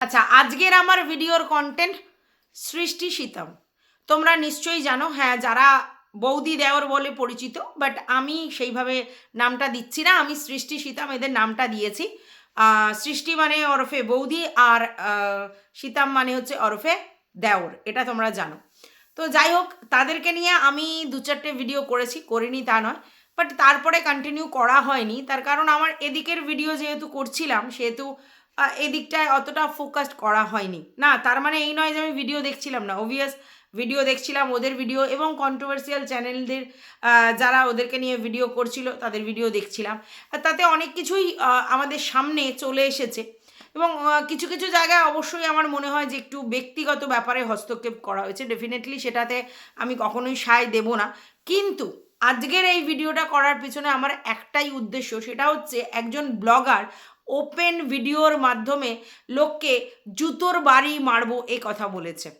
আচ্ছা আজকের আমার ভিডিওর কন্টেন্ট সৃষ্টি শীতম তোমরা নিশ্চয়ই জানো হ্যাঁ যারা বৌদি দেওর বলে পরিচিত বাট আমি সেইভাবে নামটা দিচ্ছি না, আমি সৃষ্টি সীতাম এদের নামটা দিয়েছি। সৃষ্টি মানে ওরফে বৌদি আর সীতাম মানে হচ্ছে ওরফে দেওর, এটা তোমরা জানো। তো যাই হোক, তাদেরকে নিয়ে আমি দু চারটে ভিডিও করেছি, করিনি তা নয় বাট তারপরে কন্টিনিউ করা হয়নি। তার কারণ আমার এদিকের ভিডিও যেহেতু করছিলাম, সেহেতু এদিকটায় অতটা ফোকাসড করা হয়নি। না, তার মানে এই নয় যে আমি ভিডিও দেখছিলাম না। অবভিয়াস ভিডিও দেখছিলাম ওদের ভিডিও এবং কন্ট্রোভার্সিয়াল চ্যানেলদের যারা ওদেরকে নিয়ে ভিডিও করছিল, তাদের ভিডিও দেখছিলাম। তাতে অনেক কিছুই আমাদের সামনে চলে এসেছে। এবং কিছু কিছু জায়গায় অবশ্যই আমার মনে হয় যে একটু ব্যক্তিগত ব্যাপারে হস্তক্ষেপ করা হয়েছে। ডেফিনেটলি সেটাতে আমি কখনোই সায় দেব না। কিন্তু আজকের এই ভিডিওটা করার পিছনে আমার একটাই উদ্দেশ্য, সেটা হচ্ছে একজন ব্লগার ওপেন ভিডিওর মাধ্যমে লোককে জুতোর বাড়ি মারবো এ কথা বলেছে।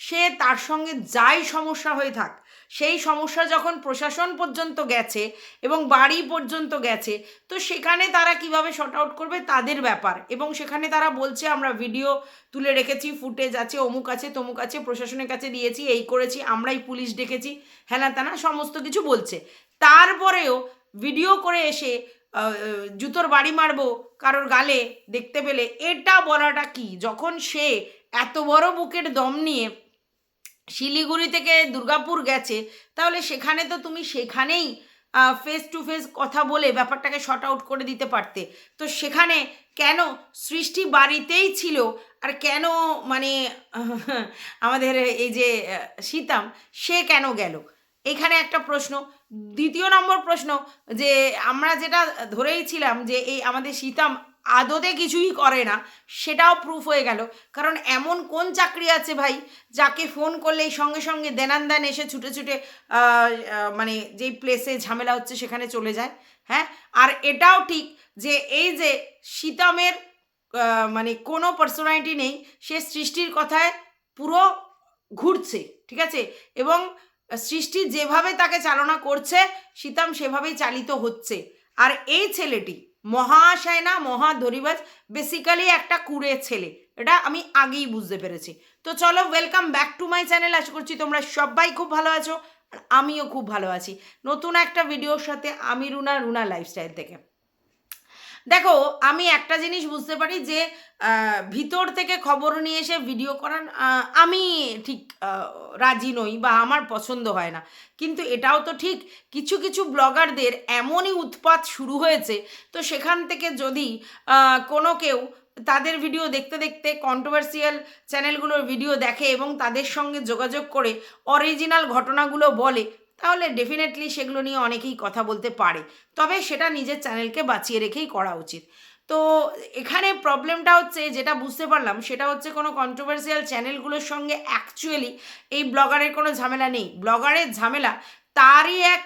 সে তার সঙ্গে যাই সমস্যা হয়ে থাক, সেই সমস্যা যখন প্রশাসন পর্যন্ত গেছে এবং বাড়ি পর্যন্ত গেছে, তো সেখানে তারা কীভাবে শর্ট আউট করবে তাদের ব্যাপার এবং সেখানে তারা বলছে, আমরা ভিডিও তুলে রেখেছি ফুটেজ আছে, অমুক আছে, তমুক আছে, প্রশাসনের কাছে দিয়েছি, এই করেছি, আমরাই পুলিশ ডেকেছি। হ্যানা তানা সমস্ত কিছু বলছে। তারপরেও ভিডিও করে এসে জুতোর বাড়ি মারবো কারোর গালে দেখতে পেলে, এটা বলাটা কি? যখন সে এত বড় বুকের দম নিয়ে শিলিগুড়ি থেকে দুর্গাপুর গেছে, তাহলে সেখানে তো তুমি সেখানেই ফেস টু ফেস কথা বলে ব্যাপারটাকে শর্ট আউট করে দিতে পারতে। তো সেখানে কেন সৃষ্টি বাড়িতেই ছিল আর কেন মানে আমাদের এই যে সীতাম, সে কেন গেল? এখানে একটা প্রশ্ন। দ্বিতীয় নম্বর প্রশ্ন, যে আমরা যেটা ধরেই ছিলাম যে এই আমাদের সীতাম আদতে কিছুই করে না, সেটাও প্রুফ হয়ে গেল। কারণ এমন কোন চাকরি আছে ভাই, যাকে ফোন করলেই সঙ্গে সঙ্গে দেনান দেন এসে ছুটে ছুটে মানে যেই প্লেসে ঝামেলা হচ্ছে সেখানে চলে যায়। হ্যাঁ? আর এটাও ঠিক যে এই যে সীতামের মানে কোনো পার্সোনালিটি নেই, সে সৃষ্টির কথায় পুরো ঘুরছে, ঠিক আছে? এবং সৃষ্টি যেভাবে তাকে চালনা করছে, সীতাম সেভাবেই চালিত হচ্ছে। আর এই ছেলেটি মহাশয় না মহা ধরিবাজ বেসিক্যালি একটা কুড়ে ছেলে। এটা আমি আগেই বুঝতে পেরেছি। তো চলো welcome back to my channel আশা করছি তোমরা সবাই খুব ভালো আছো, আর আমিও খুব ভালো আছি। নতুন একটা ভিডিওর সাথে আমি রুনা রুনা লাইফস্টাইল থেকে। দেখো আমি একটা জিনিস বুঝতে পারি যে ভিতর থেকে খবর নিয়ে এসে ভিডিও আহ, আমি ঠিক রাজি নই বা আমার পছন্দ হয় না। কিন্তু এটাও তো ঠিক কিছু কিছু ব্লগারদের এমনই উৎপাত শুরু হয়েছে। তো সেখান থেকে যদি কোনো কেউ তাদের ভিডিও দেখতে দেখতে কন্ট্রোভার্সিয়াল চ্যানেলগুলোর ভিডিও দেখে এবং তাদের সঙ্গে যোগাযোগ করে অরিজিনাল ঘটনাগুলো বলে তাহলে ডেফিনেটলি সেগুলো নিয়ে অনেকেই কথা বলতে পারে। তবে সেটা নিজের চ্যানেলকে বাঁচিয়ে রেখেই করা উচিত। তো এখানে প্রবলেমটা হচ্ছে যেটা বুঝতে পারলাম সেটা হচ্ছে কোনো কন্ট্রোভার্সিয়াল চ্যানেলগুলোর সঙ্গে অ্যাকচুয়ালি এই ব্লগারের কোনো ঝামেলা নেই। ব্লগারের ঝামেলা তারই এক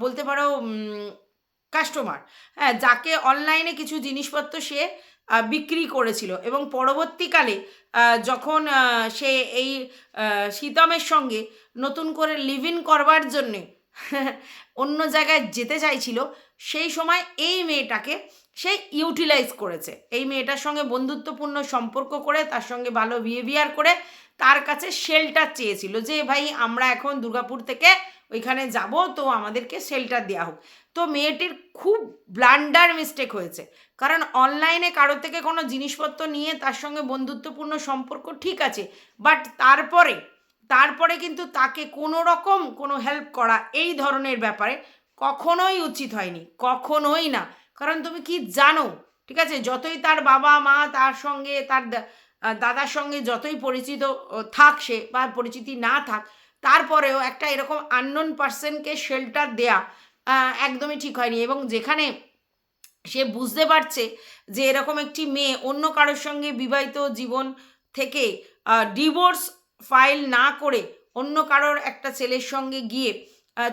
বলতে পারো কাস্টমার হ্যাঁ যাকে অনলাইনে কিছু জিনিসপত্র সে বিক্রি করেছিল এবং পরবর্তীকালে যখন সে এই আহ, সীতামের সঙ্গে নতুন করে লিভ ইন করবার জন্যে অন্য জায়গায় যেতে চাইছিল, সেই সময় এই মেয়েটাকে সে ইউটিলাইজ করেছে। এই মেয়েটার সঙ্গে বন্ধুত্বপূর্ণ সম্পর্ক করে, তার সঙ্গে ভালো বিহেভিয়ার করে, তার কাছে শেল্টার চেয়েছিল যে, ভাই, আমরা এখন দুর্গাপুর থেকে ওইখানে যাব, তো আমাদেরকে শেল্টার দেওয়া হোক। তো মেয়েটির খুব ব্লান্ডার মিস্টেক হয়েছে। কারণ অনলাইনে কারোর থেকে কোনো জিনিসপত্র নিয়ে তার সঙ্গে বন্ধুত্বপূর্ণ সম্পর্ক ঠিক আছে বাট তারপরে তারপরে কিন্তু তাকে কোনো রকম কোনো হেল্প করা এই ধরনের ব্যাপারে কখনোই উচিত হয়নি, কখনোই না। কারণ তুমি কি জানো, ঠিক আছে? যতই তার বাবা, মা, তার সঙ্গে, তার দাদার সঙ্গে যতই পরিচিত থাক সে বা পরিচিতি না থাক, তারপরেও একটা এরকম আননোন পার্সনকে শেল্টার দেয়া একদমই ঠিক হয়নি। এবং যেখানে সে বুঝতে পারছে যে এরকম একটি মেয়ে অন্য কারোর সঙ্গে বিবাহিত জীবন থেকে ডিভোর্স ফাইল না করে অন্য কারোর একটা ছেলের সঙ্গে গিয়ে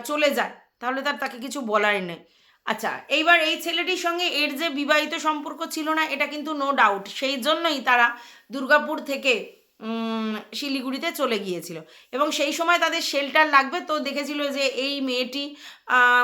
চলে যায়, তাহলে তার তাকে কিছু বলার নেই। আচ্ছা এইবার এই ছেলেটির সঙ্গে এর যে বিবাহিত সম্পর্ক ছিল না, এটা কিন্তু নো ডাউট সেই জন্যই তারা দুর্গাপুর থেকে শিলিগুড়িতে চলে গিয়েছিল। এবং সেই সময় তাদের শেল্টার লাগবে, তো দেখেছিল যে এই মেয়েটি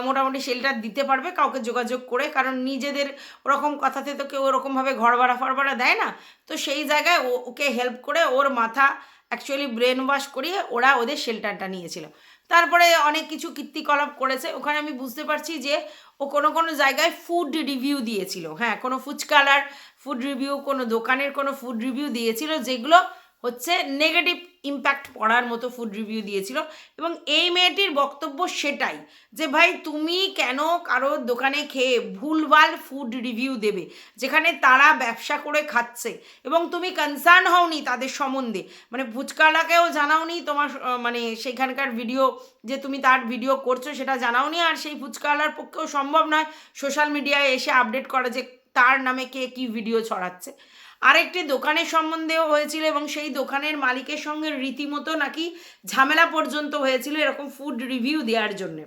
মোটামুটি শেল্টার দিতে পারবে, কাউকে যোগাযোগ করে, কারণ নিজেদের ওরকম কথাতে তো কেউ ওরকমভাবে ঘর ভাড়া ফর ভাড়া দেয় না। তো সেই জায়গায় ওকে হেল্প করে ওর মাথা অ্যাকচুয়ালি ব্রেন ওয়াশ করিয়ে ওরা ওদের শেল্টারটা নিয়েছিল। তারপরে অনেক কিছু কীর্তিকলাপ করেছে। ওখানে আমি বুঝতে পারছি যে ও কোনো কোনো জায়গায় ফুড রিভিউ দিয়েছিল। হ্যাঁ কোনো ফুচকালার ফুড রিভিউ কোনো দোকানের কোনো ফুড রিভিউ দিয়েছিল, যেগুলো হচ্ছে নেগেটিভ ইম্প্যাক্ট পড়ার মতো ফুড রিভিউ দিয়েছিল। এবং এই মেয়েটির বক্তব্য সেটাই যে, ভাই, তুমি কেন কারোর দোকানে খেয়ে ভুলভাল ফুড রিভিউ দেবে? যেখানে তারা ব্যবসা করে খাচ্ছে। এবং তুমি কনসার্ন হওনি তাদের সম্বন্ধে। মানে ফুচকালাকেও জানাওনি তোমার মানে সেখানকার ভিডিও যে তুমি তার ভিডিও করছ সেটা জানাওনি। আর সেই ফুচকালার পক্ষেও সম্ভব নয়। সোশ্যাল মিডিয়ায় এসে আপডেট করা যে তার নামে কে কি ভিডিও ছড়াচ্ছে। আরেকটি দোকানের সম্বন্ধেও হয়েছিল এবং সেই দোকানের মালিকের সঙ্গে রীতিমতো নাকি ঝামেলা পর্যন্ত হয়েছিল এরকম ফুড রিভিউ দেওয়ার জন্যে।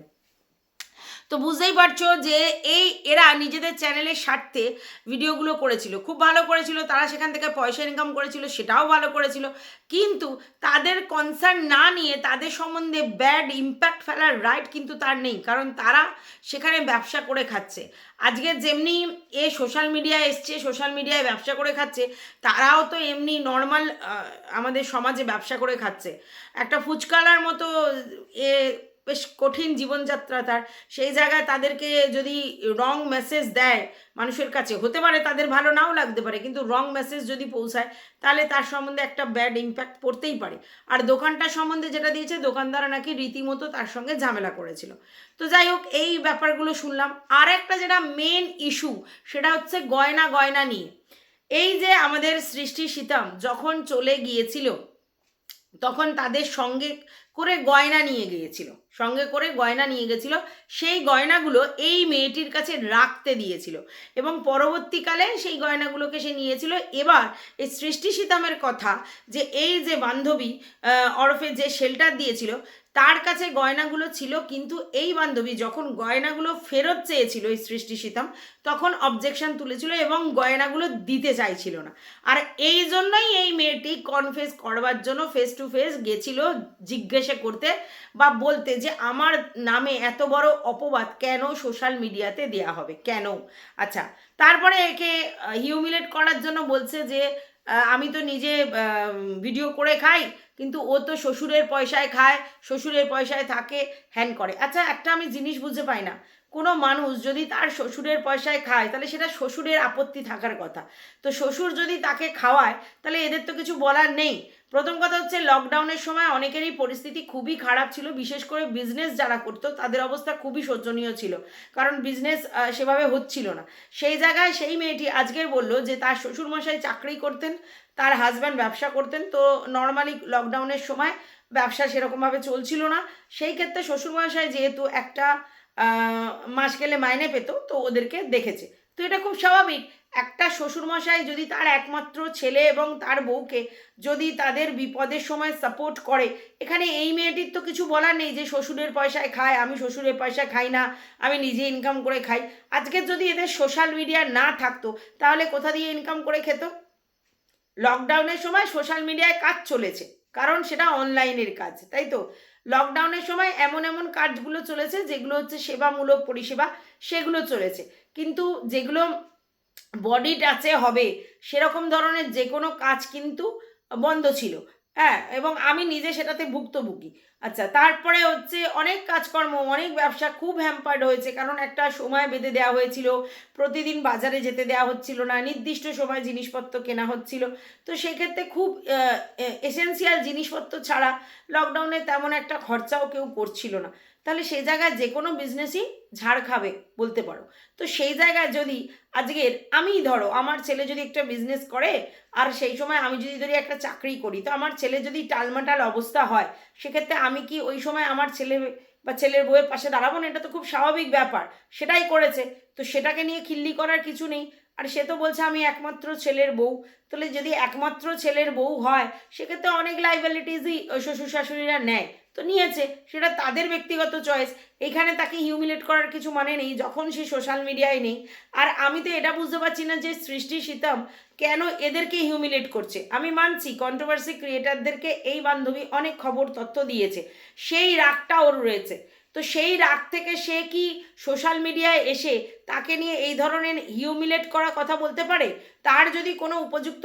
তো বুঝতেই পারছ যে এই এরা নিজেদের চ্যানেলের স্বার্থে ভিডিওগুলো করেছিল। খুব ভালো করেছিল, তারা সেখান থেকে পয়সা ইনকাম করেছিল, সেটাও ভালো করেছিল। কিন্তু তাদের কনসার্ন না নিয়ে, তাদের সম্বন্ধে ব্যাড ইম্প্যাক্ট ফেলার রাইট কিন্তু তার নেই। কারণ তারা সেখানে ব্যবসা করে খাচ্ছে। আজকে যেমনি এ সোশ্যাল মিডিয়ায় এসছে সোশ্যাল মিডিয়ায় ব্যবসা করে খাচ্ছে, তারাও তো এমনি নর্মাল আমাদের সমাজে ব্যবসা করে খাচ্ছে। একটা ফুচকালার মতো এ বেশ কঠিন জীবনযাত্রা তার। সেই জায়গায় তাদেরকে যদি রং মেসেজ দেয় মানুষের কাছে, হতে পারে তাদের ভালো নাও লাগতে পারে, কিন্তু রং মেসেজ যদি পৌঁছায়, তাহলে তার সম্বন্ধে একটা ব্যাড ইম্প্যাক্ট পড়তেই পারে। আর দোকানটার সম্বন্ধে যেটা দিয়েছে দোকানদার নাকি রীতিমতো তার সঙ্গে ঝামেলা করেছিল। তো যাই হোক, এই ব্যাপারগুলো শুনলাম। আর একটা যেটা মেন ইস্যু সেটা হচ্ছে গয়না গয়না নিয়ে। এই যে আমাদের সৃষ্টি সীতাম যখন চলে গিয়েছিল, তখন তাদের সঙ্গে করে গয়না নিয়ে গিয়েছিল। সঙ্গে করে গয়না নিয়ে গেছিল। সেই গয়নাগুলো এই মেয়েটির কাছে রাখতে দিয়েছিল এবং পরবর্তীকালে সেই গয়নাগুলোকে সে নিয়েছিল। এবার এই সৃষ্টি সীতামের কথা যে এই যে বান্ধবী ওরফে যে শেল্টার দিয়েছিল, তার কাছে গয়নাগুলো ছিল কিন্তু এই বান্ধবী যখন গয়নাগুলো ফেরত চেয়েছিল এই সৃষ্টি সীতাম, তখন অবজেকশন তুলেছিল এবং গয়নাগুলো দিতে চাইছিল না। আর এই জন্যই এই মেয়েটি কনফেস করবার জন্য ফেস টু ফেস গেছিল জিজ্ঞেসে করতে বা বলতে যে আমার নামে এত বড় অপবাদ কেন সোশ্যাল মিডিয়াতে দেয়া হবে? কেন? আচ্ছা তারপরে একে হিউমিলেট করার জন্য বলছে যে আমি তো নিজে ভিডিও করে খাই, কিন্তু ও তো শ্বশুরের পয়সায় খায়, শ্বশুরের পয়সায় থাকে, হ্যান করে। আচ্ছা একটা আমি জিনিস বুঝতে পাই না। কোনো মানুষ যদি তার শ্বশুরের পয়সায় খায়, তাহলে সেটা শ্বশুরের আপত্তি থাকার কথা। তো শ্বশুর যদি তাকে খাওয়ায়, তাহলে এদের তো কিছু বলার নেই। প্রথম কথা হচ্ছে লকডাউনের সময় অনেকেরই পরিস্থিতি খুবই খারাপ ছিল। বিশেষ করে বিজনেস যারা করতো, তাদের অবস্থা খুবই শোচনীয় ছিল। কারণ বিজনেস সেভাবে হচ্ছিল না। সেই জায়গায় সেই মেয়েটি আজকের বলল যে, তার শ্বশুরমশাই চাকরি করতেন, তার হাজব্যান্ড ব্যবসা করতেন। তো নর্মালি লকডাউনের সময় ব্যবসা সেরকমভাবে চলছিল না। সেই ক্ষেত্রে শ্বশুরমশাই যেহেতু একটা মাস গেলে মাইনে পেত, তো ওদেরকে দেখেছে। তো এটা খুব স্বাভাবিক। একটা শ্বশুরমশাই যদি তার একমাত্র ছেলে এবং তার বউকে যদি তাদের বিপদের সময় সাপোর্ট করে, এখানে এই মেয়েটির তো কিছু বলার নেই যে শ্বশুরের পয়সায় খায়, আমি শ্বশুরের পয়সায় খাই না, আমি নিজে ইনকাম করে খাই। আজকে যদি এদের সোশ্যাল মিডিয়া না থাকতো, তাহলে কোথা দিয়ে ইনকাম করে খেত? লকডাউনের সময় সোশ্যাল মিডিয়ায় কাজ চলেছে, কারণ সেটা অনলাইনের কাজ, তাই তো? লকডাউনের সময় এমন এমন কাজগুলো চলেছে, যেগুলো হচ্ছে সেবামূলক পরিষেবা, সেগুলো চলেছে। কিন্তু যেগুলো বডি টাচে হবে, সেরকম ধরনের যে কোনো কাজ কিন্তু বন্ধ ছিল। হ্যাঁ এবং আমি নিজে সেটাতে ভুক্তভোগী। আচ্ছা তারপরে হচ্ছে অনেক কাজকর্ম, অনেক ব্যবসা খুব হ্যাম্পার্ড হয়েছে, কারণ একটা সময় বেঁধে দেওয়া হয়েছিল, প্রতিদিন বাজারে যেতে দেওয়া হচ্ছিল না, নির্দিষ্ট সময় জিনিসপত্র কেনা হচ্ছিল। তো সেক্ষেত্রে খুব এসেন্সিয়াল জিনিসপত্র ছাড়া লকডাউনে তেমন একটা খরচাও কেউ করছিল না। তাহলে সেই জায়গায় যে কোনো বিজনেসই ঝাড় খাবে বলতে পারো। তো সেই জায়গায় যদি আজকের আমি ধরো, আমার ছেলে যদি একটা বিজনেস করে, আর সেই সময় আমি যদি ধরি একটা চাকরি করি, তো আমার ছেলে যদি টালমাটাল অবস্থা হয় সেক্ষেত্রে আমি কি ওই সময় আমার ছেলে বা ছেলের বউয়ের পাশে দাঁড়াবো না? এটা তো খুব স্বাভাবিক ব্যাপার। সেটাই করেছে। তো সেটাকে নিয়ে খিল্লি করার কিছু নেই। আর সে তো বলছে আমি একমাত্র ছেলের বউ। তাহলে যদি একমাত্র ছেলের বউ হয়, সেক্ষেত্রে অনেক লাইবিলিটিসই শ্বশুর শাশুড়িরা নেয়। তো নিয়েছে, সেটা তাদের ব্যক্তিগত চয়েস এখানে তাকে হিউমিলেট করার কিছু মানে নেই, যখন সে সোশ্যাল মিডিয়ায় নেই। আর আমি তো এটা বুঝতে পারছি না যে সৃষ্টি সীতাম কেন এদেরকে হিউমিলেট করছে। আমি মানছি কন্ট্রোভার্সি ক্রিয়েটারদেরকে এই বান্ধবী অনেক খবর তথ্য দিয়েছে। সেই রাগটা ওর রয়েছে। তো সেই রাগ থেকে সে কি সোশ্যাল মিডিয়ায় এসে তাকে নিয়ে এই ধরনের হিউমিলেট করা কথা বলতে পারে? তার যদি কোনো উপযুক্ত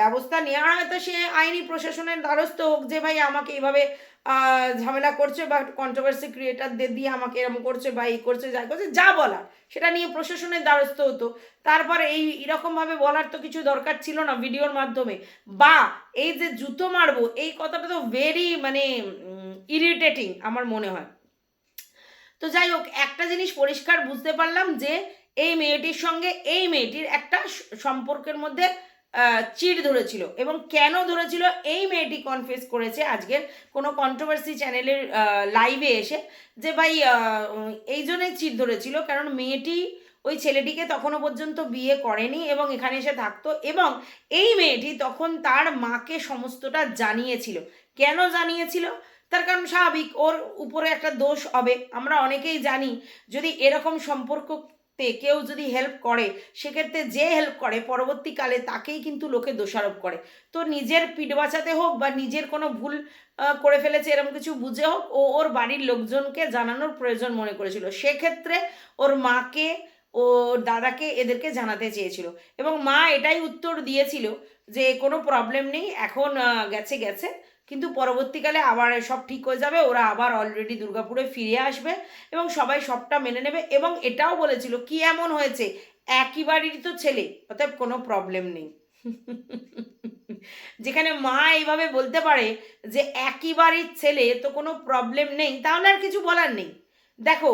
ব্যবস্থা নেওয়া হয়, তো সে আইনি প্রশাসনের দ্বারস্থ হোক যে, ভাই, আমাকে এইভাবে ঝামেলা করছে বা কন্ট্রোভার্সি ক্রিয়েটারদের দিয়ে আমাকে এরকম করছে বা এই করছে যা করছে, যা বলার। সেটা নিয়ে প্রশাসনের দ্বারস্থ হতো। তারপর এই এরকমভাবে বলার তো কিছু দরকার ছিল না ভিডিওর মাধ্যমে। বা এই যে জুতো মারবো, এই কথাটা তো ভেরি মানে ইরিটেটিং আমার মনে হয়। তো যাই হোক, একটা জিনিস পরিষ্কার বুঝতে পারলাম যে এই মেয়েটির সঙ্গে এই মেয়েটির একটা সম্পর্কের মধ্যে চিড় ধরেছিল এবং কেন ধরেছিল এই মেয়েটি কনফেস করেছে আজকের কোনো কন্ট্রোভার্সি চ্যানেলের লাইভে এসে যে ভাই এই জন্যই চিড় ধরেছিল কারণ মেয়েটি ওই ছেলেটিকে তখনও পর্যন্ত বিয়ে করেনি এবং এখানে এসে থাকতো এবং এই মেয়েটি তখন তার মাকে সমস্তটা জানিয়েছিল। কেন জানিয়েছিল? তার কারণ স্বাভাবিক, ওর উপরে একটা দোষ হবে। আমরা অনেকেই জানি, যদি এরকম সম্পর্কতে কেউ যদি হেল্প করে, সেক্ষেত্রে যে হেল্প করে, পরবর্তীকালে তাকেই কিন্তু লোকে দোষারোপ করে। তো নিজের পিঠ বাঁচাতে হোক বা নিজের কোনো ভুল করে ফেলেছে, এরকম কিছু বুঝে হোক, ও ওর বাড়ির লোকজনকে জানানোর প্রয়োজন মনে করেছিল। সেক্ষেত্রে ওর মাকে ও দাদাকে এদেরকে জানাতে চেয়েছিল। এবং মা এটাই উত্তর দিয়েছিল যে, কোনো প্রবলেম নেই, এখন গেছে গেছে। কিন্তু পরবর্তীকালে আবার সব ঠিক হয়ে যাবে, ওরা আবার অলরেডি দুর্গাপুরে ফিরে আসবে এবং সবাই সবটা মেনে নেবে এবং এটাও বলেছিল, কি এমন হয়েছে? একই বাড়িরই তো ছেলে, অতএব কোনো প্রবলেম নেই। যেখানে মা এইভাবে বলতে পারে যে, একই বাড়ির ছেলে, তো কোনো প্রবলেম নেই। তাহলে আর কিছু বলার নেই। দেখো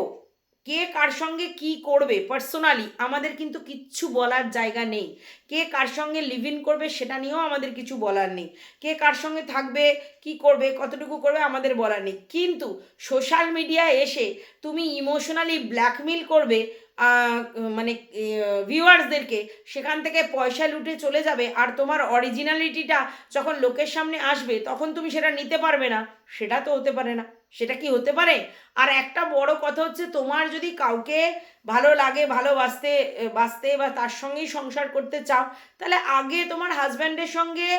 কে কার সঙ্গে কি করবে? পার্সোনালি আমাদের কিন্তু কিচ্ছু বলার জায়গা নেই। কে কার সঙ্গে লিভ ইন করবে সেটা নিয়েও আমাদের কিছু বলার নেই। কে কার সঙ্গে থাকবে, কি করবে, কতটুকু করবে আমাদের বলার নেই। কিন্তু সোশ্যাল মিডিয়ায় এসে তুমি ইমোশনালি ব্ল্যাকমেল করবে মানে ভিউয়ার্সদেরকে সেখান থেকে পয়সা লুটে চলে যাবে আর তোমার অরিজিনালিটিটা যখন লোকের সামনে আসবে, তখন তুমি সেটা নিতে পারবে না। সেটা তো হতে পারে না। সেটা কি হতে পারে? আর একটা বড় কথা হচ্ছে তোমার যদি কাউকে ভালো লাগে, ভালোবাসতে বাসতে বা তার সঙ্গেই সংসার করতে চাও, তাহলে আগে তোমার হাজব্যান্ডের সঙ্গে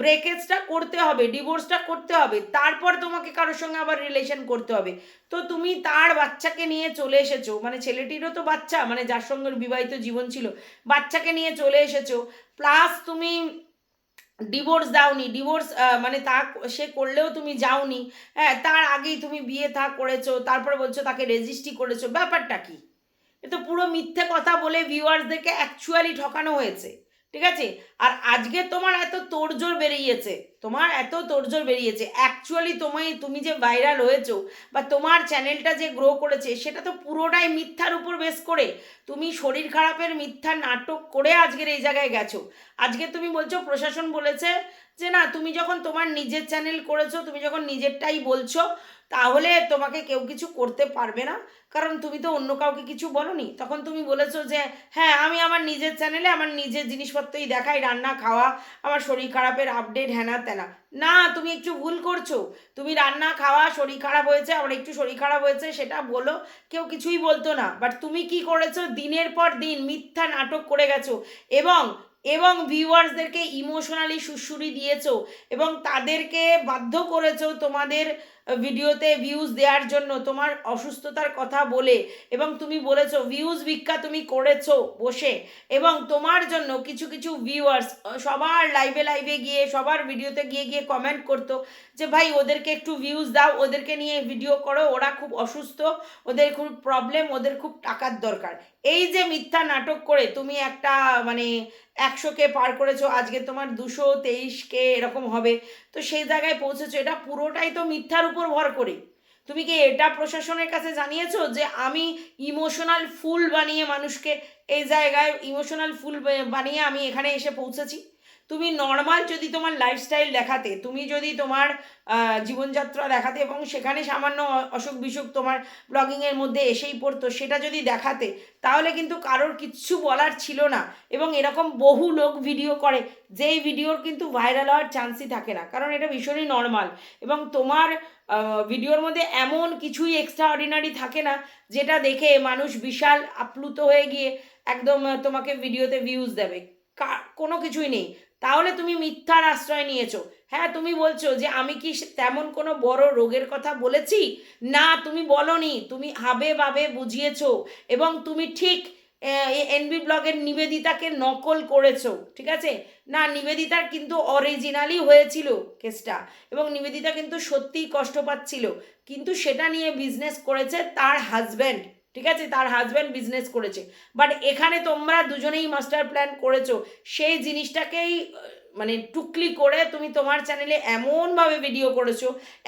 ব্রেকেজটা করতে হবে, ডিভোর্সটা করতে হবে, তারপর তোমাকে কারোর সঙ্গে আবার রিলেশন করতে হবে। তো তুমি তার বাচ্চাকে নিয়ে চলে এসেছ মানে ছেলেটিরও তো বাচ্চা মানে যার সঙ্গে বিবাহিত জীবন ছিল, বাচ্চাকে নিয়ে চলে এসেছ, প্লাস তুমি ডিভোর্স দাওনি ডিভোর্স মানে তা সে করলেও তুমি যাওনি। হ্যাঁ তার আগেই তুমি বিয়ে থা করেছ, তারপরে বলছো তাকে রেজিস্ট্রি করেছ। ব্যাপারটা কি? এ তো পুরো মিথ্যে কথা বলে ভিউয়ার্সদেরকে অ্যাকচুয়ালি ঠকানো হয়েছে। ঠিক আছে? আর আজকে তোমার এত তোড়জোড় বেরিয়েছে, তোমার এত তোড়জোড় বেরিয়েছে। অ্যাকচুয়ালি তোমায়, তুমি যে ভাইরাল হয়েছো বা তোমার চ্যানেলটা যে গ্রো করেছে, সেটা তো পুরোটাই মিথ্যার উপর বেশ করে। তুমি শরীর খারাপের মিথ্যা নাটক করে আজকের এই জায়গায় গেছো। আজকে তুমি বলছো, প্রশাসন বলেছে যে না, তুমি যখন তোমার নিজের চ্যানেল করেছ, তুমি যখন নিজেরটাই বলছো, তাহলে তোমাকে কেউ কিছু করতে পারবে না। কারণ তুমি তো অন্য কাউকে কিছু বলনি। তখন তুমি বলেছ যে হ্যাঁ আমি আমার নিজের চ্যানেলে আমার নিজের জিনিসপত্রই দেখাই, রান্না, খাওয়া, আমার শরীর খারাপের আপডেট হ্যানা ত্যানা না, তুমি একটু ভুল করছ। তুমি রান্না, খাওয়া, শরীর খারাপ হয়েছে আমার একটু শরীর খারাপ হয়েছে, সেটা বলো। কেউ কিছুই বলতো না। বাট তুমি কি করেছ? দিনের পর দিন মিথ্যা নাটক করে গেছো। এবং এবং ভিউয়ার্সদেরকে ইমোশনালি সুশুরি দিয়েছ এবং তাদেরকে বাধ্য করেছ তোমাদের ভিডিওতে ভিউজ দেওয়ার জন্য তোমার অসুস্থতার কথা বলে এবং তুমি বলেছ ভিউজ ভিক্ষা তুমি করেছ বসে। এবং তোমার জন্য কিছু কিছু ভিউয়ার্স সবার লাইভে লাইভে গিয়ে, সবার ভিডিওতে গিয়ে গিয়ে কমেন্ট করতো যে, ভাই, ওদেরকে একটু ভিউজ দাও, ওদেরকে নিয়ে ভিডিও করো, ওরা খুব অসুস্থ, ওদের খুব প্রবলেম ওদের খুব টাকার দরকার। এই যে মিথ্যা নাটক করে তুমি একটা মানে একশোকে পার করেছ, আজকে তোমার দুশো তেইশকে এরকম হবে। তো সেই জায়গায় পৌঁছেছো। এটা পুরোটাই তো মিথ্যার উপর ভর করে। তুমি কি এটা প্রশাসনের কাছে জানিয়েছো যে আমি ইমোশনাল ফুল বানিয়ে মানুষকে এই জায়গায় ইমোশনাল ফুল বানিয়ে আমি এখানে এসে পৌঁছেছি? তুমি নর্মাল যদি তোমার লাইফস্টাইল দেখাতে, তুমি যদি তোমার জীবনযাত্রা দেখাতে এবং সেখানে সামান্য অসুখ বিসুখ তোমার ব্লগিংয়ের মধ্যে এসেই পড়তো, সেটা যদি দেখাতে, তাহলে কিন্তু কারোর কিচ্ছু বলার ছিল না। এবং এরকম বহু লোক ভিডিও করে, যেই ভিডিওর কিন্তু ভাইরাল হওয়ার চান্সই থাকে না, কারণ এটা ভীষণই নর্মাল এবং তোমার ভিডিওর মধ্যে এমন কিছুই এক্সট্রা অর্ডিনারি থাকে না, যেটা দেখে মানুষ বিশাল আপ্লুত হয়ে গিয়ে একদম তোমাকে ভিডিওতে ভিউজ দেবে। কোনো কিছুই নেই। তাহলে তুমি মিথ্যার আশ্রয় নিয়েছো। হ্যাঁ তুমি বলছো যে আমি কি তেমন কোনো বড় রোগের কথা বলেছি? না, তুমি বলনি। তুমি হাবে ভাবে বুঝিয়েছো এবং তুমি ঠিক এনবি ব্লগের নিবেদিতাকে নকল করেছ, ঠিক আছে? না, নিবেদিতার কিন্তু অরিজিনালি হয়েছিল কেসটা এবং নিবেদিতা কিন্তু সত্যিই কষ্ট পাচ্ছিল। কিন্তু সেটা নিয়ে বিজনেস করেছে তার হাজব্যান্ড ঠিক আছে? তার হাজব্যান্ড বিজনেস করেছে। বাট এখানে তোমরা দুজনেই মাস্টার প্ল্যান করেছ। সেই জিনিসটাকেই মানে টুকলি করে তুমি তোমার চ্যানেলে এমনভাবে ভিডিও করেছ,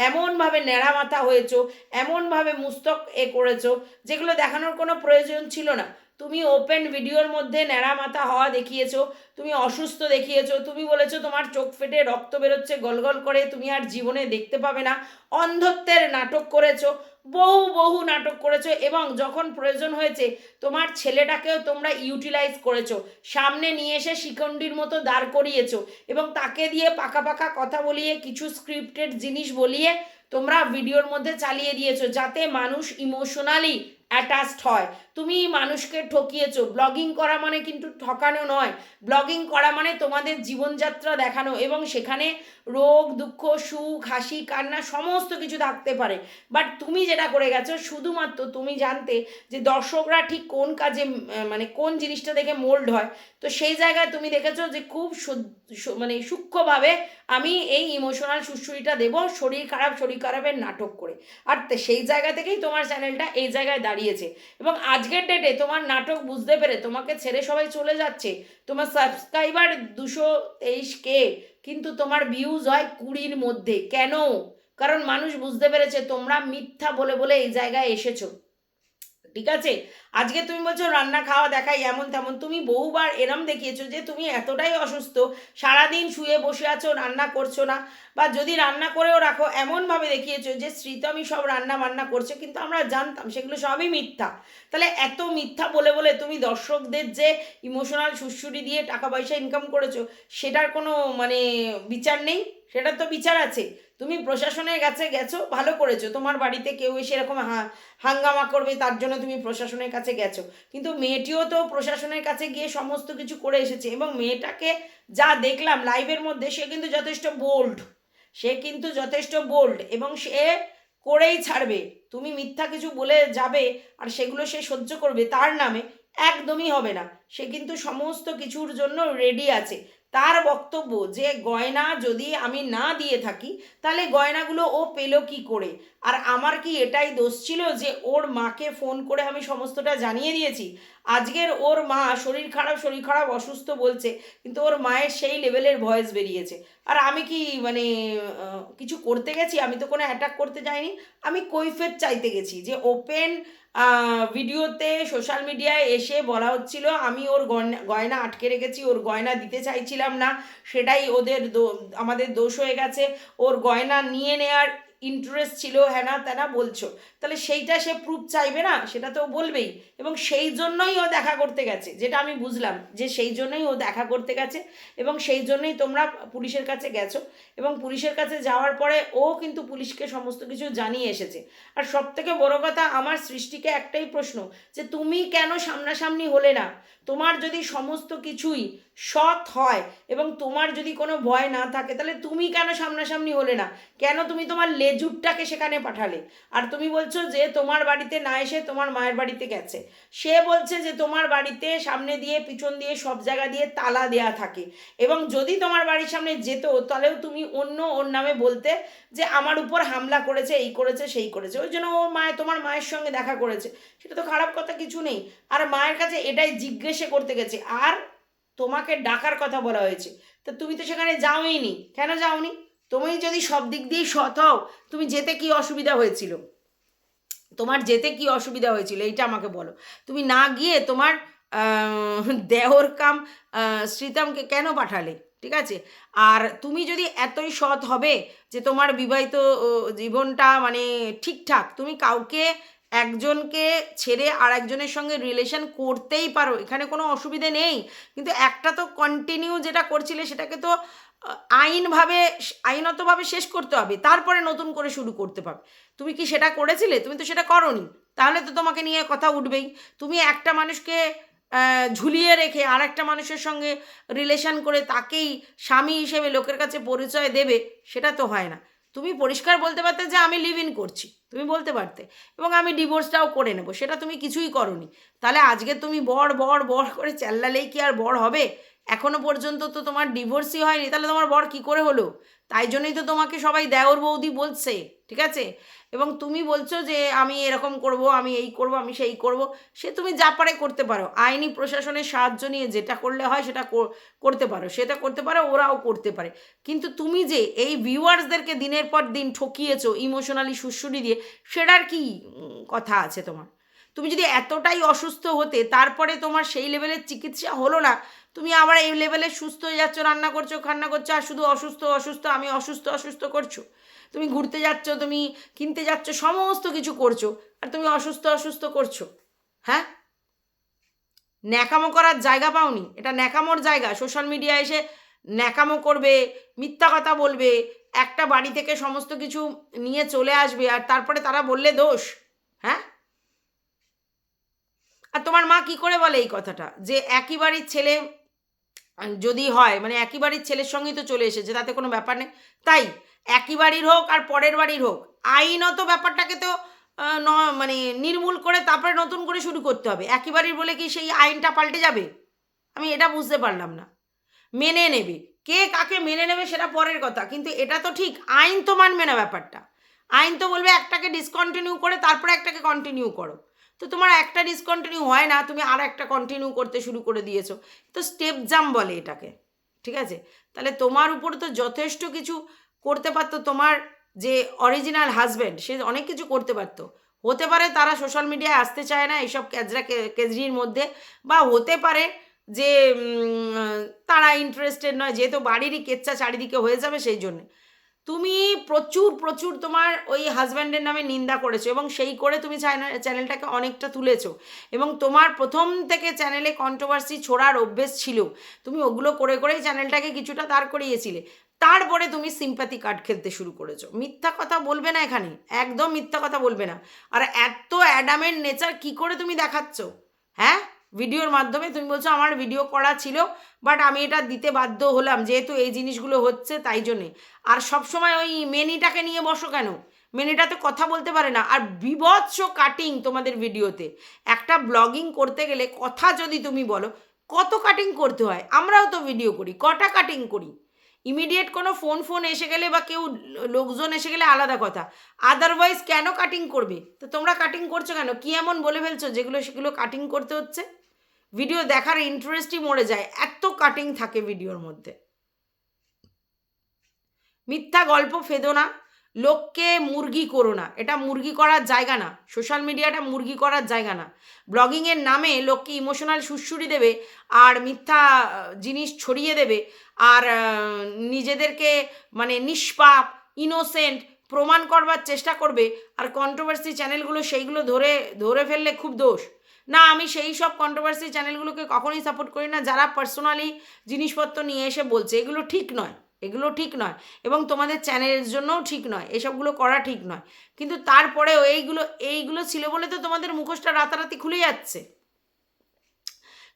এমনভাবে ন্যাড়া মাথা হয়েছো, এমনভাবে মুস্তক এ করেছ, যেগুলো দেখানোর কোনো প্রয়োজন ছিল না। তুমি ওপেন ভিডিওর মধ্যে ন্যাড়া মাথা হওয়া দেখিয়েছো, তুমি অসুস্থ দেখিয়েছো, তুমি বলেছ তোমার চোখ ফেটে রক্ত বেরোচ্ছে, গলগল করে, তুমি আর জীবনে দেখতে পাবে না। অন্ধত্বের নাটক করেছ বহু বহু নাটক করেছ এবং যখন প্রয়োজন হয়েছে তোমার ছেলেটাকেও তোমরা ইউটিলাইজ করেছ। সামনে নিয়ে এসে শিখণ্ডির মতো দাঁড় করিয়েছো এবং তাকে দিয়ে পাকা পাকা কথা বলিয়ে, কিছু স্ক্রিপ্টেড জিনিস বলিয়ে তোমরা ভিডিওর মধ্যে চালিয়ে দিয়েছ যাতে মানুষ ইমোশনালি অ্যাটাচড হয়। তুমি মানুষকে ঠকিয়েছো। ব্লগিং করা মানে কিন্তু ঠকানো নয়। ব্লগিং করা মানে তোমাদের জীবনযাত্রা দেখানো এবং সেখানে রোগ, দুঃখ, সুখ, হাসি, কান্না সমস্ত কিছু থাকতে পারে। বাট তুমি যেটা করে গেছো, শুধুমাত্র তুমি জানতে যে দর্শকরা ঠিক কোন কাজে মানে কোন জিনিসটা দেখে মোল্ড হয়। তো সেই জায়গায় তুমি দেখেছ যে খুব মানে সূক্ষ্মভাবে আমি এই ইমোশনাল সুশ্রুরিটা দেব শরীর খারাপ, শরীর খারাপের নাটক করে। আর সেই জায়গা থেকেই তোমার চ্যানেলটা এই জায়গায় দাঁড়িয়েছে। এবং আজকের ডেটে তোমার নাটক বুঝতে পেরে তোমাকে ছেড়ে সবাই চলে যাচ্ছে, তোমার সাবস্ক্রাইবার দুশো তেইশ কে, কিন্তু তোমার ভিউজ হয় কুড়ির মধ্যে। কেন? কারণ মানুষ বুঝতে পেরেছে তোমরা মিথ্যা বলে বলে এই জায়গায় এসেছ। ঠিক আছে? আজকে তুমি বলছো রান্না খাওয়া দেখাই এমন তেমন। তুমি বহুবার এরম দেখিয়েছো যে তুমি এতটাই অসুস্থ, সারাদিন শুয়ে বসে আছো, রান্না করছ না, বা যদি রান্না করেও রাখো, এমনভাবে দেখিয়েছো যে শ্রীতমই সব রান্না বান্না করছে, কিন্তু আমরা জানতাম সেগুলো সবই মিথ্যা। তাহলে এত মিথ্যা বলে বলে তুমি দর্শকদের যে ইমোশনাল সুশ্রুরি দিয়ে টাকা পয়সা ইনকাম করেছ, সেটার কোনো মানে বিচার নেই? সেটার তো বিচার আছে। তুমি প্রশাসনের কাছে গেছো, ভালো করেছ। তোমার বাড়িতে কেউ এসে এরকম হাঙ্গামা করবে, তার জন্য তুমি প্রশাসনের কাছে গেছো। কিন্তু মেয়েটিও তো প্রশাসনের কাছে গিয়ে সমস্ত কিছু করে এসেছে এবং মেয়েটাকে যা দেখলাম লাইভের মধ্যে, সে কিন্তু যথেষ্ট বোল্ড সে কিন্তু যথেষ্ট বোল্ড এবং সে করেই ছাড়বে। তুমি মিথ্যা কিছু বলে যাবে আর সেগুলো সে সহ্য করবে, তার নামে একদমই হবে না। সে কিন্তু সমস্ত কিছুর জন্য রেডি আছে। তার বক্তব্য যে গয়না যদি আমি না দিয়ে থাকি, তাহলে গয়নাগুলো ও পেল কি করে? আর আমার কি এটাই দোষ ছিল যে ওর মাকে ফোন করে আমি সমস্তটা জানিয়ে দিয়েছি? আজকের ওর মা শরীর খারাপ শরীর খারাপ, অসুস্থ বলছে, কিন্তু ওর মায়ের সেই লেভেলের ভয়েস বেরিয়েছে। আর আমি কি মানে কিছু করতে গেছি? আমি তো কোনো অ্যাটাক করতে যাইনি। আমি কৈফেত চাইতে গেছি যে ওপেন ভিডিওতে সোশ্যাল মিডিয়ায় এসে বলা হচ্ছিল, আমি ওর গয়না গয়না আটকে রেখেছি, ওর গয়না দিতে চাইছিলাম না, সেটাই ওদের আমাদের দোষ হয়ে গেছে। ওর গয়না নিয়ে নেয়ার ইন্টারেস্ট ছিল, হ্যানা ত্যানা বলছো। তাহলে সেইটা সে প্রুফ চাইবে না, সেটা তো বলবেই। এবং সেই জন্যই ও দেখা করতে গেছে, যেটা আমি বুঝলাম, যে সেই জন্যই ও দেখা করতে গেছে, এবং সেই জন্যই তোমরা পুলিশের কাছে গেছো, এবং পুলিশের কাছে যাওয়ার পরে ও কিন্তু পুলিশকে সমস্ত কিছু জানিয়ে এসেছে। আর সব থেকে বড় কথা, আমার সৃষ্টিকে একটাই প্রশ্ন, যে তুমি কেন সামনাসামনি হলে না? তোমার যদি সমস্ত কিছুই সৎ হয়, এবং তোমার যদি কোনো ভয় না থাকে, তাহলে তুমি কেন সামনাসামনি হলে না? কেন তুমি তোমার লেজুরটাকে সেখানে পাঠালে? আর তুমি বলছো যে তোমার বাড়িতে না এসে তোমার মায়ের বাড়িতে গেছে। সে বলছে যে তোমার বাড়িতে সামনে দিয়ে, পিছন দিয়ে, সব জায়গা দিয়ে তালা দেয়া থাকে। এবং যদি তোমার বাড়ির সামনে যেত, তাহলেও তুমি অন্য ওর নামে বলতে যে আমার উপর হামলা করেছে, এই করেছে, সেই করেছে। ওই জন্য ও মায়ের তোমার মায়ের সঙ্গে দেখা করেছে। সেটা তো খারাপ কথা কিছু নেই। আর মায়ের কাছে এটাই জিজ্ঞেসে করতে গেছে, আর তোমাকে ডাকার কথা বলা হয়েছে। তো তুমি তো সেখানে যাওই নি কেন যাওনি? তুমি যদি সব দিক দিয়েই সৎ হও, তুমি যেতে কি অসুবিধা হয়েছিল? তোমার যেতে কি অসুবিধা হয়েছিল? এইটা আমাকে বলো। তুমি না গিয়ে তোমার দেওর কাম শ্রীতামকে কেন পাঠালে? ঠিক আছে? আর তুমি যদি এতই সৎ হবে যে তোমার বিবাহিত জীবনটা মানে ঠিকঠাক, তুমি কাউকে, একজনকে ছেড়ে আর একজনের সঙ্গে রিলেশন করতেই পারো, এখানে কোনো অসুবিধে নেই। কিন্তু একটা তো কন্টিনিউ যেটা করছিলে সেটাকে তো আইনভাবে আইনতভাবে শেষ করতে হবে, তারপরে নতুন করে শুরু করতে পারবে। তুমি কি সেটা করেছিলে? তুমি তো সেটা করনি। তাহলে তো তোমাকে নিয়ে কথা উঠবেই। তুমি একটা মানুষকে ঝুলিয়ে রেখে আর একটা মানুষের সঙ্গে রিলেশন করে তাকেই স্বামী হিসেবে, লোকের কাছে পরিচয় দেবে, সেটা তো হয় না। তুমি পরিষ্কার বলতে পারতে যে আমি লিভ ইন করছি, তুমি বলতে পারতে। এবং আমি ডিভোর্সটাও করে নেব, সেটা তুমি কিছুই করনি। তাহলে আজকে তুমি বর বর বর করে চেল্লালেই কি আর বর হবে? এখনও পর্যন্ত তো তোমার ডিভোর্সই হয়নি, তাহলে তোমার বর কি করে হলো? তাই জন্যই তো তোমাকে সবাই দেওর বৌদি বলছে, ঠিক আছে? এবং তুমি বলছো যে আমি এরকম করব, আমি এই করব, আমি সেই করব, সে তুমি যা পারে করতে পারো। আইনি প্রশাসনের সাহায্য নিয়ে যেটা করলে হয় সেটা কর- করতে পারো, সেটা করতে পারো, ওরাও করতে পারে। কিন্তু তুমি যে এই ভিউয়ার্সদেরকে দিনের পর দিন ঠকিয়েছো ইমোশনালি সুশ্রুরি দিয়ে, সেটার কি কথা আছে তোমার? তুমি যদি এতটাই অসুস্থ হতে, তারপরে তোমার সেই লেভেলের চিকিৎসা হলো না, তুমি আবার এই লেভেলে সুস্থ হয়ে যাচ্ছ, রান্না করছ, খান্না করছ, আর শুধু অসুস্থ অসুস্থ, আমি অসুস্থ অসুস্থ করছ। তুমি ঘুরতে যাচ্ছ, তুমি কিনতে যাচ্ছ, সমস্ত কিছু করছ, আর তুমি অসুস্থ অসুস্থ করছ। হ্যাঁ? ন্যাকামো করার জায়গা পাওনি। এটা ন্যাকামোর জায়গা। সোশ্যাল মিডিয়া এসে ন্যাকামো করবে, মিথ্যা কথা বলবে, একটা বাড়ি থেকে সমস্ত কিছু নিয়ে চলে আসবে, আর তারপরে তারা বললে দোষ। হ্যাঁ? আর তোমার মা কি করে বলে এই কথাটা? যে একই বাড়ির ছেলে, যদি হয় মানে একই বাড়ির ছেলের সঙ্গেই তো চলে এসেছে, তাতে কোনো ব্যাপার নেই। তাই একই বাড়ির হোক আর পরের বাড়ির হোক, আইনত ব্যাপারটাকে তো ন- মানে নির্মূল করে তারপরে নতুন করে শুরু করতে হবে। একই বাড়ির বলে কি সেই আইনটা পাল্টে যাবে? আমি এটা বুঝতে পারলাম না। মেনে নেবে। কে কাকে মেনে নেবে সেটা পরের কথা, কিন্তু এটা তো ঠিক, আইন তো মানবে না ব্যাপারটা। আইন তো বলবে একটাকে ডিসকন্টিনিউ করে, তারপরে একটাকে কন্টিনিউ করো। তো তোমার একটা ডিসকন্টিনিউ হয় না, তুমি আর একটা কন্টিনিউ করতে শুরু করে দিয়েছ। তো স্টেপ জাম বলে এটাকে, ঠিক আছে? তাহলে তোমার উপর তো যথেষ্ট কিছু করতে পারতো তোমার যে অরিজিনাল হাজব্যান্ড সে অনেক কিছু করতে পারতো। হতে পারে তারা সোশ্যাল মিডিয়ায় আসতে চায় না এইসব ক্যাজরা কেজরির মধ্যে, বা হতে পারে যে তারা ইন্টারেস্টেড নয়, যেহেতু বাড়িরই কেচ্চা চারিদিকে হয়ে যাবে সেই জন্য। তুমি প্রচুর প্রচুর তোমার ওই হাজব্যান্ডের নামে নিন্দা করেছ এবং সেই করে তুমি চ্যানেল চ্যানেলটাকে অনেকটা তুলেছো এবং তোমার প্রথম থেকে চ্যানেলে কন্ট্রোভার্সি ছোড়ার অভ্যেস ছিল। তুমি ওগুলো করে, করেই চ্যানেলটাকে কিছুটা দাঁড় করিয়েছিলে। তারপরে তুমি সিম্প্যাথি কার্ড খেলতে শুরু করেছ। মিথ্যা কথা বলবে না এখানে, একদম মিথ্যা কথা বলবে না। আর এত অ্যাডামের নেচার কি করে তুমি দেখাচ্ছ? হ্যাঁ? ভিডিওর মাধ্যমে তুমি বলছো আমার ভিডিও করা ছিল বাট আমি এটা দিতে বাধ্য হলাম, যেহেতু এই জিনিসগুলো হচ্ছে তাই জন্যে। আর সবসময় ওই মেনিটাকে নিয়ে বসো কেন? মেনিটাতে কথা বলতে পারে না। আর বিভৎস কাটিং তোমাদের ভিডিওতে। একটা ব্লগিং করতে গেলে কথা যদি তুমি বলো, কত কাটিং করতে হয়? আমরাও তো ভিডিও করি, কটা কাটিং করি? ইমিডিয়েট কোনো ফোন ফোন এসে গেলে বা কেউ লোকজন এসে গেলে আলাদা কথা। আদারওয়াইজ কেন কাটিং করবে? তো তোমরা কাটিং করছ কেন? কি এমন বলে ফেলছো যেগুলো সেগুলো কাটিং করতে হচ্ছে? ভিডিও দেখার ইন্টারেস্টই মরে যায়। এত কাটিং থাকে ভিডিওর মধ্যে। মিথ্যা গল্প ফেদো না, লোককে মুরগি করো না। এটা মুরগি করার জায়গা না। সোশ্যাল মিডিয়াটা মুরগি করার জায়গা না। ব্লগিংয়ের নামে লোককে ইমোশনাল সুরসুরি দেবে আর মিথ্যা জিনিস ছড়িয়ে দেবে আর নিজেদেরকে মানে নিষ্পাপ ইনোসেন্ট প্রমাণ করবার চেষ্টা করবে। আর কন্ট্রোভার্সি চ্যানেলগুলো সেইগুলো ধরে ধরে ফেললে খুব দোষ। না, আমি সেই সব কন্ট্রোভার্সি চ্যানেলগুলোকে কখনোই সাপোর্ট করি না। যারা পার্সোনালি জিনিসপত্র নিয়ে এসে বলছে, এগুলো ঠিক নয়, এগুলো ঠিক নয় এবং তোমাদের চ্যানেলের জন্যও ঠিক নয়, এসবগুলো করা ঠিক নয়। কিন্তু তারপরেও এইগুলো এইগুলো ছিল বলে তো তোমাদের মুখোশটা রাতারাতি খুলে যাচ্ছে।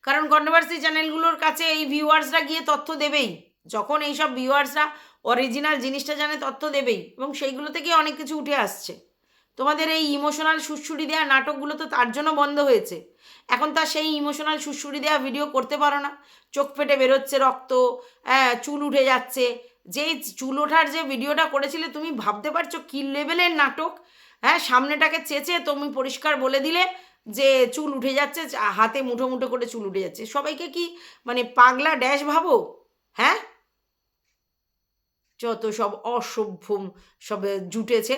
কারণ কন্ট্রোভার্সি চ্যানেলগুলোর কাছে এই ভিউয়ার্সরা গিয়ে তথ্য দেবেই। যখন এইসব ভিউয়ার্সরা অরিজিনাল জিনিসটা জানে, তথ্য দেবেই এবং সেইগুলো থেকে অনেক কিছু উঠে আসছে। তোমাদের এই ইমোশনাল সুশ্রুরি দেওয়া নাটকগুলো তো তার জন্য বন্ধ হয়েছে। এখন তার সেই ইমোশনাল সুশ্রুরি দেওয়া ভিডিও করতে পারো না। চোখ ফেটে বেরোচ্ছে রক্ত হ্যাঁ চুল উঠে যাচ্ছে। যে চুল ওঠার যে ভিডিওটা করেছিলে, তুমি ভাবতে পারছ কী লেভেলের নাটক? হ্যাঁ সামনেটাকে চেঁচে তুমি পরিষ্কার বলে দিলে যে চুল উঠে যাচ্ছে হাতে মুঠো মুঠো করে চুল উঠে যাচ্ছে। সবাইকে কি মানে পাগলা ড্যাশ ভাবো? হ্যাঁ? যত সব অসভ্য সব জুটেছে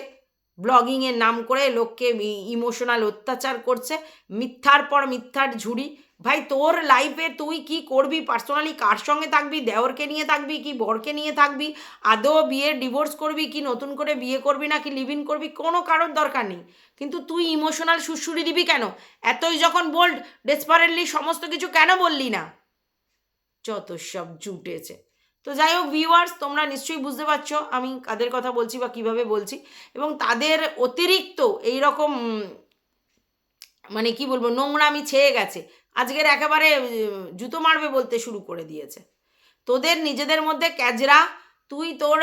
ব্লগিংয়ের নাম করে লোককে ইমোশনাল অত্যাচার করছে। মিথ্যার পর মিথ্যার ঝুড়ি। ভাই, তোর লাইফে তুই কি করবি? পার্সোনালি কার সঙ্গে থাকবি? দেওরকে নিয়ে থাকবি কি বরকে নিয়ে থাকবি? আদৌ বিয়ে ডিভোর্স করবি কি, নতুন করে বিয়ে করবি না কি লিভ ইন করবি? কোনো কারোর দরকার নেই। কিন্তু তুই ইমোশনাল সুরসুরি দিবি কেন? এতই যখন বোল্ড ডেসপারেটলি সমস্ত কিছু কেন বললি না? যত সব জুটেছে। তো যাই হোক ভিউয়ার্স তোমরা নিশ্চয়ই বুঝতে পারছ আমি কাদের কথা বলছি বা কীভাবে বলছি। এবং তাদের অতিরিক্ত এই রকম মানে কি বলব, নোংরামি ছেয়ে গেছে। আজকের একেবারে জুতো মারবে বলতে শুরু করে দিয়েছে। তোদের নিজেদের মধ্যে ক্যাজরা, তুই তোর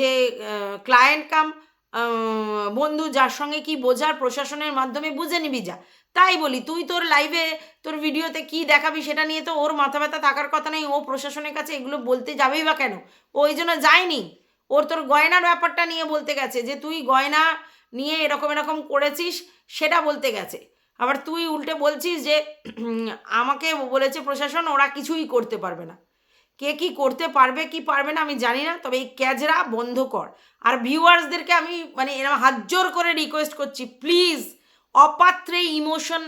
যে ক্লায়েন্ট কাম বন্ধু, যার সঙ্গে কি বোঝার প্রশাসনের মাধ্যমে বুঝে নিবি যা। তাই বলি, তুই তোর লাইভে তোর ভিডিওতে কি দেখাবি সেটা নিয়ে তো ওর মাথা ব্যথা থাকার কথা নেই, ও প্রশাসনের কাছে এগুলো বলতে যাবেই বা কেন? ওই জন্য যায়নি। ওর তোর গয়নার ব্যাপারটা নিয়ে বলতে গেছে যে, তুই গয়না নিয়ে এরকম এরকম করেছিস সেটা বলতে গেছে। আবার তুই উল্টে বলছিস যে, আমাকে বলেছে প্রশাসন, ওরা কিছুই করতে পারবে না। কে কি করতে পারবে, কি পারবে না আমি জানি না, তবে এই ক্যাজরা বন্ধ কর। আর ভিউয়ার্সদেরকে আমি মানে এরকম হাত করে রিকোয়েস্ট করছি প্লিজ অপাত্রে ইমোশন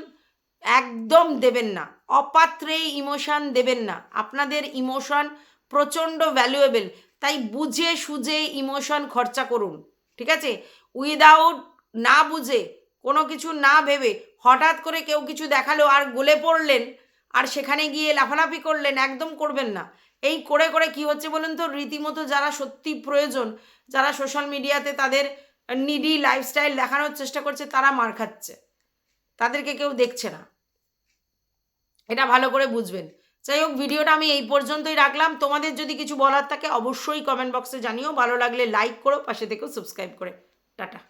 একদম দেবেন না। অপাত্রে ইমোশন দেবেন না। আপনাদের ইমোশন প্রচণ্ড ভ্যালুয়েবল তাই বুঝে সুঝে ইমোশন খরচা করুন, ঠিক আছে? উইদাউট না বুঝে, কোনো কিছু না ভেবে, হঠাৎ করে কেউ কিছু দেখাল আর গলে পড়লেন, আর সেখানে গিয়ে লাফালাফি করলেন, একদম করবেন না। এই করে করে কি হচ্ছে বলুন তো? রীতিমতো যারা সত্যি প্রয়োজন, যারা সোশ্যাল মিডিয়াতে তাদের নিডি লাইফস্টাইল দেখানোর চেষ্টা করছে, তারা মার খাচ্ছে। তাদেরকে কেউ দেখছে না। এটা ভালো করে বুঝবেন। যাই হোক, ভিডিওটা আমি এই পর্যন্তই রাখলাম। তোমাদের যদি কিছু বলার থাকে, অবশ্যই কমেন্ট বক্সে জানিও। ভালো লাগলে লাইক করো, পাশে থেকেও সাবস্ক্রাইব করে। টাটা।